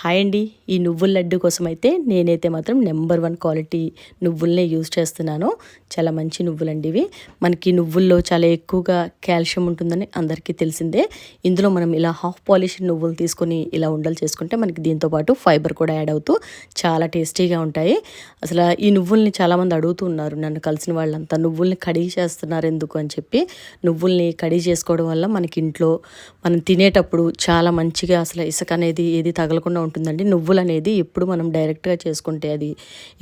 Hi అండి. ఈ నువ్వుల లడ్డు కోసం అయితే నేనైతే మాత్రం నెంబర్ వన్ క్వాలిటీ నువ్వులనే యూజ్ చేస్తున్నాను. చాలా మంచి నువ్వులండి ఇవి. మనకి నువ్వుల్లో చాలా ఎక్కువగా కాల్షియం ఉంటుందని అందరికీ తెలిసిందే. ఇందులో మనం ఇలా హాఫ్ పాలిష్ నువ్వులు తీసుకొని ఇలా ఉండలు చేసుకుంటే మనకి దీంతో పాటు ఫైబర్ కూడా యాడ్ అవుతూ చాలా టేస్టీగా ఉంటాయి. అసలు ఈ నువ్వుల్ని చాలామంది అడుగుతూ ఉన్నారు. నన్ను కలిసిన వాళ్ళంతా నువ్వుల్ని కడిగి చేస్తున్నారు ఎందుకు అని చెప్పి. నువ్వుల్ని కడిగి చేసుకోవడం వల్ల మనకి ఇంట్లో మనం తినేటప్పుడు చాలా మంచిగా అసలు ఇసుక అనేది ఏది తగలకుండా ఉంటుందండి. నువ్వులు అనేది ఎప్పుడు మనం డైరెక్ట్గా చేసుకుంటే అది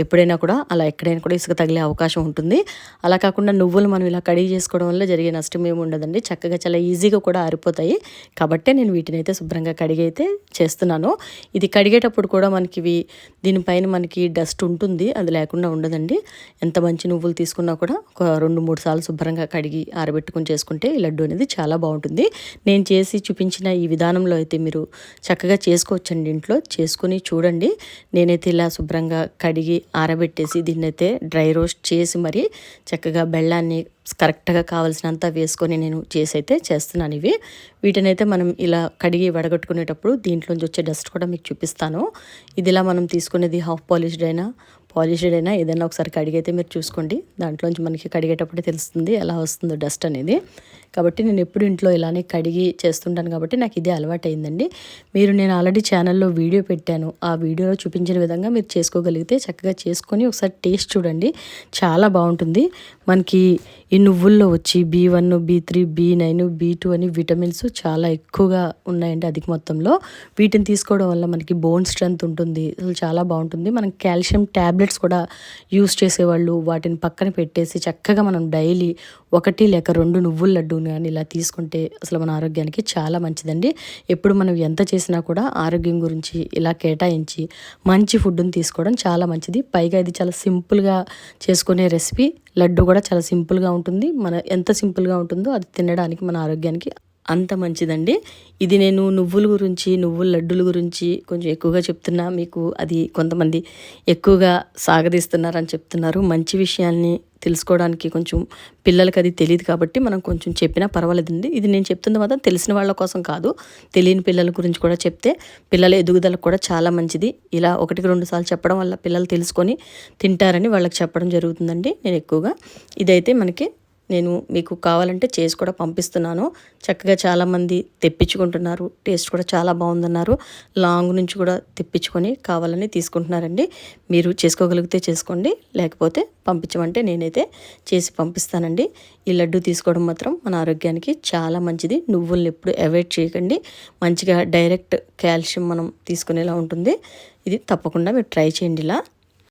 ఎప్పుడైనా కూడా అలా ఎక్కడైనా కూడా ఇసుక తగిలే అవకాశం ఉంటుంది. అలా కాకుండా నువ్వులు మనం ఇలా కడిగి చేసుకోవడం వల్ల జరిగే నష్టం ఏమి ఉండదండి. చక్కగా చాలా ఈజీగా కూడా ఆరిపోతాయి. కాబట్టే నేను వీటిని అయితే శుభ్రంగా కడిగి అయితే చేస్తున్నాను. ఇది కడిగేటప్పుడు కూడా మనకి ఇవి దీనిపైన మనకి డస్ట్ ఉంటుంది. అది లేకుండా ఉండదండి. ఎంత మంచి నువ్వులు తీసుకున్నా కూడా ఒక రెండు మూడు సార్లు శుభ్రంగా కడిగి ఆరబెట్టుకుని చేసుకుంటే ఈ లడ్డు అనేది చాలా బాగుంటుంది. నేను చేసి చూపించిన ఈ విధానంలో అయితే మీరు చక్కగా చేసుకోవచ్చండి ఇంట్లో. చేసుకుని చూడండి. నేనైతే ఇలా శుభ్రంగా కడిగి ఆరబెట్టేసి దీన్నైతే డ్రై రోస్ట్ చేసి మరి చక్కగా బెల్లాన్ని కరెక్ట్గా కావాల్సినంత వేసుకొని నేను చేసి అయితే చేస్తున్నాను ఇవి. వీటినైతే మనం ఇలా కడిగి వడగట్టుకునేటప్పుడు దీంట్లోంచి వచ్చే డస్ట్ కూడా మీకు చూపిస్తాను. ఇది ఇలా మనం తీసుకునేది హాఫ్ పాలిష్డ్ అయినా పాలిష్డ్ అయినా ఏదైనా ఒకసారి కడిగైతే మీరు చూసుకోండి. దాంట్లోంచి మనకి కడిగేటప్పుడే తెలుస్తుంది ఎలా వస్తుందో డస్ట్ అనేది. కాబట్టి నేను ఎప్పుడు ఇంట్లో ఇలానే కడిగి చేస్తుంటాను కాబట్టి నాకు ఇదే అలవాటు అయిందండి మీరు నేను ఆల్రెడీ ఛానల్లో వీడియో పెట్టాను. ఆ వీడియోలో చూపించిన విధంగా మీరు చేసుకోగలిగితే చక్కగా చేసుకొని ఒకసారి టేస్ట్ చూడండి. చాలా బాగుంటుంది. మనకి ఈ నువ్వుల్లో వచ్చి B one B three B nine B two అని విటమిన్స్ చాలా ఎక్కువగా ఉన్నాయండి అధిక మొత్తంలో. వీటిని తీసుకోవడం వల్ల మనకి బోన్ స్ట్రెంత్ ఉంటుంది. అసలు చాలా బాగుంటుంది. మనం కాల్షియం ట్యాబ్లెట్స్ కూడా యూస్ చేసేవాళ్ళు. వాటిని పక్కన పెట్టేసి చక్కగా మనం డైలీ ఒకటి లేక రెండు నువ్వుల లడ్డూని కానీ ఇలా తీసుకుంటే అసలు మన ఆరోగ్యానికి చాలా మంచిదండి. ఎప్పుడు మనం ఎంత చేసినా కూడా ఆరోగ్యం గురించి ఇలా కేటాయించి మంచి ఫుడ్ని తీసుకోవడం చాలా మంచిది. పైగా ఇది చాలా సింపుల్గా చేసుకునే రెసిపీ. లడ్డు కూడా చాలా సింపుల్గా ఉంటుంది. మన ఎంత సింపుల్గా ఉంటుందో అది తినడానికి మన ఆరోగ్యానికి అంత మంచిదండి. ఇది నేను నువ్వుల గురించి నువ్వుల లడ్డుల గురించి కొంచెం ఎక్కువగా చెప్తున్నా. మీకు అది కొంతమంది ఎక్కువగా సాగదీస్తున్నారని చెప్తున్నారు. మంచి విషయాల్ని తెలుసుకోవడానికి కొంచెం పిల్లలకి అది తెలియదు కాబట్టి మనం కొంచెం చెప్పినా పర్వాలేదండి. ఇది నేను చెప్తున్న మాత్రం తెలిసిన వాళ్ళ కోసం కాదు. తెలియని పిల్లల గురించి కూడా చెప్తే పిల్లల ఎదుగుదలకు కూడా చాలా మంచిది. ఇలా ఒకటికి రెండు సార్లు చెప్పడం వల్ల పిల్లలు తెలుసుకొని తింటారని వాళ్ళకి చెప్పడం జరుగుతుందండి. నేను ఎక్కువగా ఇదైతే మనకి నేను మీకు కావాలంటే చేసి కూడా పంపిస్తున్నాను. చక్కగా చాలామంది తెప్పించుకుంటున్నారు. టేస్ట్ కూడా చాలా బాగుందన్నారు. లాంగ్ నుంచి కూడా తెప్పించుకొని కావాలని తీసుకుంటున్నారండి. మీరు చేసుకోగలిగితే చేసుకోండి. లేకపోతే పంపించమంటే నేనైతే చేసి పంపిస్తానండి. ఈ లడ్డు తీసుకోవడం మాత్రం మన ఆరోగ్యానికి చాలా మంచిది. నువ్వులను ఎప్పుడు అవాయిడ్ చేయకండి. మంచిగా డైరెక్ట్ కాల్షియం మనం తీసుకునేలా ఉంటుంది. ఇది తప్పకుండా మీరు ట్రై చేయండి ఇలా.